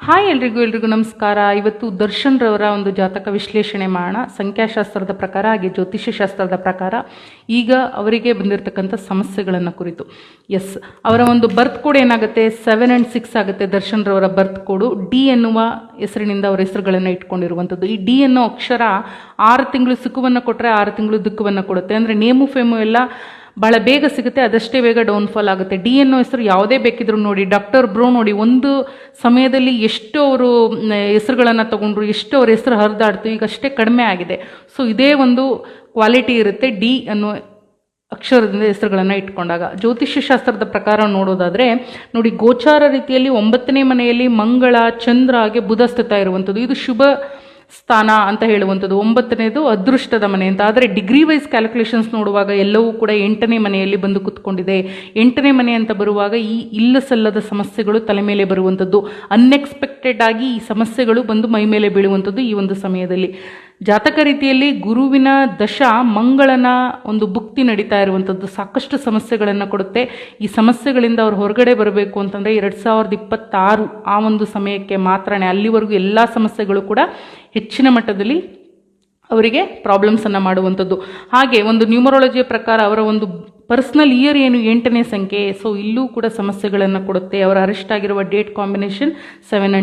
Hi ಎಲ್ರಿಗೂ ಎಲ್ರಿಗೂ ನಮಸ್ಕಾರ. ಇವತ್ತು ದರ್ಶನ್ ರವರ ಒಂದು ಜಾತಕ ವಿಶ್ಲೇಷಣೆ ಮಾಡೋಣ. ಸಂಖ್ಯಾಶಾಸ್ತ್ರದ ಪ್ರಕಾರ ಹಾಗೆ ಜ್ಯೋತಿಷ್ಯ ಶಾಸ್ತ್ರದ ಪ್ರಕಾರ ಈಗ ಅವರಿಗೆ ಬಂದಿರತಕ್ಕಂಥ ಸಮಸ್ಯೆಗಳನ್ನು ಕುರಿತು. ಎಸ್ ಅವರ ಒಂದು ಬರ್ತ್ ಕೋಡ್ ಏನಾಗುತ್ತೆ? ಸೆವೆನ್ ಆ್ಯಂಡ್ ಸಿಕ್ಸ್ ಆಗುತ್ತೆ. ದರ್ಶನ್ ರವರ ಬರ್ತ್ ಕೋಡು ಡಿ ಎನ್ನುವ ಹೆಸರಿನಿಂದ ಅವರ ಹೆಸರುಗಳನ್ನು ಇಟ್ಕೊಂಡಿರುವಂಥದ್ದು. ಈ ಡಿ ಅನ್ನೋ ಅಕ್ಷರ ಆರು ತಿಂಗಳು ಸುಖವನ್ನು ಕೊಟ್ಟರೆ ಆರು ತಿಂಗಳು ದುಃಖವನ್ನು ಕೊಡುತ್ತೆ. ಅಂದರೆ ನೇಮು, ಫೇಮು ಎಲ್ಲ ಭಾಳ ಬೇಗ ಸಿಗುತ್ತೆ, ಅದಷ್ಟೇ ಬೇಗ ಡೌನ್ಫಾಲ್ ಆಗುತ್ತೆ. ಡಿ ಅನ್ನೋ ಹೆಸರು ಯಾವುದೇ ಬೇಕಿದ್ರು ನೋಡಿ ಡಾಕ್ಟರ್ ಬ್ರೋ ನೋಡಿ, ಒಂದು ಸಮಯದಲ್ಲಿ ಎಷ್ಟು ಅವರು ಹೆಸರುಗಳನ್ನು ತಗೊಂಡ್ರು, ಎಷ್ಟು ಅವ್ರ ಹೆಸರು ಹರಿದಾಡ್ತು, ಈಗ ಅಷ್ಟೇ ಕಡಿಮೆ ಆಗಿದೆ. ಸೊ ಇದೇ ಒಂದು ಕ್ವಾಲಿಟಿ ಇರುತ್ತೆ ಡಿ ಅನ್ನೋ ಅಕ್ಷರದಿಂದ ಹೆಸರುಗಳನ್ನು ಇಟ್ಕೊಂಡಾಗ. ಜ್ಯೋತಿಷ್ಯ ಶಾಸ್ತ್ರದ ಪ್ರಕಾರ ನೋಡೋದಾದರೆ, ನೋಡಿ, ಗೋಚಾರ ರೀತಿಯಲ್ಲಿ ಒಂಬತ್ತನೇ ಮನೆಯಲ್ಲಿ ಮಂಗಳ, ಚಂದ್ರ ಹಾಗೆ ಬುಧ ಸ್ಥಿತ ಇರುವಂಥದ್ದು. ಇದು ಶುಭ ಸ್ಥಾನ ಅಂತ ಹೇಳುವಂಥದ್ದು. ಒಂಬತ್ತನೇದು ಅದೃಷ್ಟದ ಮನೆ ಅಂತ. ಆದರೆ ಡಿಗ್ರಿ ವೈಸ್ ಕ್ಯಾಲ್ಕುಲೇಷನ್ಸ್ ನೋಡುವಾಗ ಎಲ್ಲವೂ ಕೂಡ ಎಂಟನೇ ಮನೆಯಲ್ಲಿ ಬಂದು ಕೂತ್ಕೊಂಡಿದೆ. ಎಂಟನೇ ಮನೆ ಅಂತ ಬರುವಾಗ ಈ ಇಲ್ಲ ಸಲ್ಲದ ಸಮಸ್ಯೆಗಳು ತಲೆ ಮೇಲೆ ಬರುವಂಥದ್ದು. ಅನ್ಎಕ್ಸ್ಪೆಕ್ಟೆಡ್ ಆಗಿ ಈ ಸಮಸ್ಯೆಗಳು ಬಂದು ಮೈ ಮೇಲೆ ಬೀಳುವಂಥದ್ದು ಈ ಒಂದು ಸಮಯದಲ್ಲಿ. ಜಾತಕ ರೀತಿಯಲ್ಲಿ ಗುರುವಿನ ದಶ ಮಂಗಳನ ಒಂದು ಭುಕ್ತಿ ನಡೀತಾ ಇರುವಂಥದ್ದು ಸಾಕಷ್ಟು ಸಮಸ್ಯೆಗಳನ್ನು ಕೊಡುತ್ತೆ. ಈ ಸಮಸ್ಯೆಗಳಿಂದ ಅವ್ರು ಹೊರಗಡೆ ಬರಬೇಕು ಅಂತಂದರೆ ಎರಡು ಸಾವಿರದ ಇಪ್ಪತ್ತಾರು ಆ ಒಂದು ಸಮಯಕ್ಕೆ ಮಾತ್ರನೇ, ಅಲ್ಲಿವರೆಗೂ ಎಲ್ಲ ಸಮಸ್ಯೆಗಳು ಕೂಡ ಹೆಚ್ಚಿನ ಮಟ್ಟದಲ್ಲಿ ಅವರಿಗೆ ಪ್ರಾಬ್ಲಮ್ಸನ್ನು ಮಾಡುವಂಥದ್ದು. ಹಾಗೆ ಒಂದು ನ್ಯೂಮರಾಲಜಿಯ ಪ್ರಕಾರ ಅವರ ಒಂದು ಪರ್ಸ್ನಲ್ ಇಯರ್ ಏನು ಎಂಟನೇ ಸಂಖ್ಯೆ ಸೊ ಇಲ್ಲೂ ಕೂಡ ಸಮಸ್ಯೆಗಳನ್ನು ಕೊಡುತ್ತೆ. ಅವರ ಅರೆಸ್ಟ್ ಆಗಿರುವ ಡೇಟ್ ಕಾಂಬಿನೇಷನ್ ಸೆವೆನ್